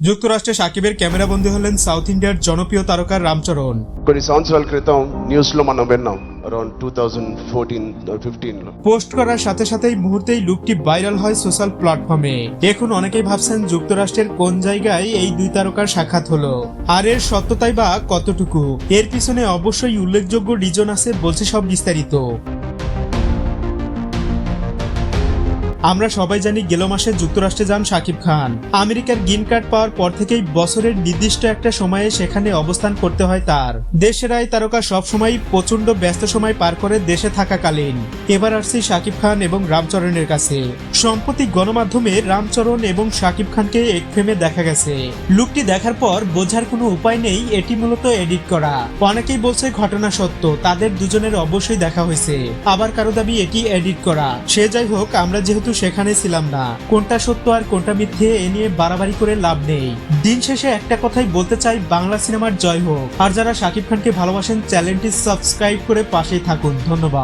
যুক্তরাষ্ট্রে সাকিবের ক্যামেরাবন্দি হলেন সাউথ ইন্ডিয়ার জনপ্রিয় তারকা রামচরণ కొన్ని సంవత్సరాల క్రితం న్యూస్లో మనం విన్నాం అరౌండ్ టూ థౌజండ్ ఫోర్టీన్ ఫిఫ్టీన్లో পোস্ট করার সাথে সাথেই মুহূর্তেই লুকটি ভাইরাল হয় সোশ্যাল প্ল্যাটফর্মে এখন অনেকেই ভাবছেন যুক্তরাষ্ট্রের কোন জায়গায় এই দুই তারকার সাক্ষাৎ হলো আর এর সত্যতাই বা কতটুকু এর পিছনে অবশ্যই উল্লেখযোগ্য রিজন আছে বলছে সব বিস্তারিত আমরা সবাই জানি গেল মাসে যুক্তরাষ্ট্রে যান শাকিব খান। আমেরিকার গ্রিন কার্ড পাওয়ার পর থেকেই বছরের নির্দিষ্ট একটা সময়ে সেখানে অবস্থান করতে হয় তার। দেশের আয় তারকা সবসময় প্রচণ্ড ব্যস্ত সময় পার করে দেশে থাকাকালীন। এবার আসছি শাকিব খান এবং রামচরণের কাছে। সম্প্রতি গণমাধ্যমে রামচরণ এবং শাকিব খানকে এক ফ্রেমে দেখা গেছে। লুকটি দেখার পর বোঝার কোনো উপায় নেই, এটি মূলত এডিট করা। অনেকেই বলছে ঘটনা সত্য, তাদের দুজনের অবশ্যই দেখা হয়েছে। আবার কারও দাবি এটি এডিট করা। সে যাই হোক, আমরা যেহেতু সেখানে ছিলাম না। কোনটা সত্য আর কোনটা মিথ্যে এ নিয়ে বাড়াবাড়ি করে লাভ নেই। দিন শেষে একটা কথাই বলতে চাই, বাংলা সিনেমার জয় হোক। আর যারা শাকিব খানকে ভালোবাসেন, চ্যানেলটি সাবস্ক্রাইব করে পাশে থাকুন। ধন্যবাদ।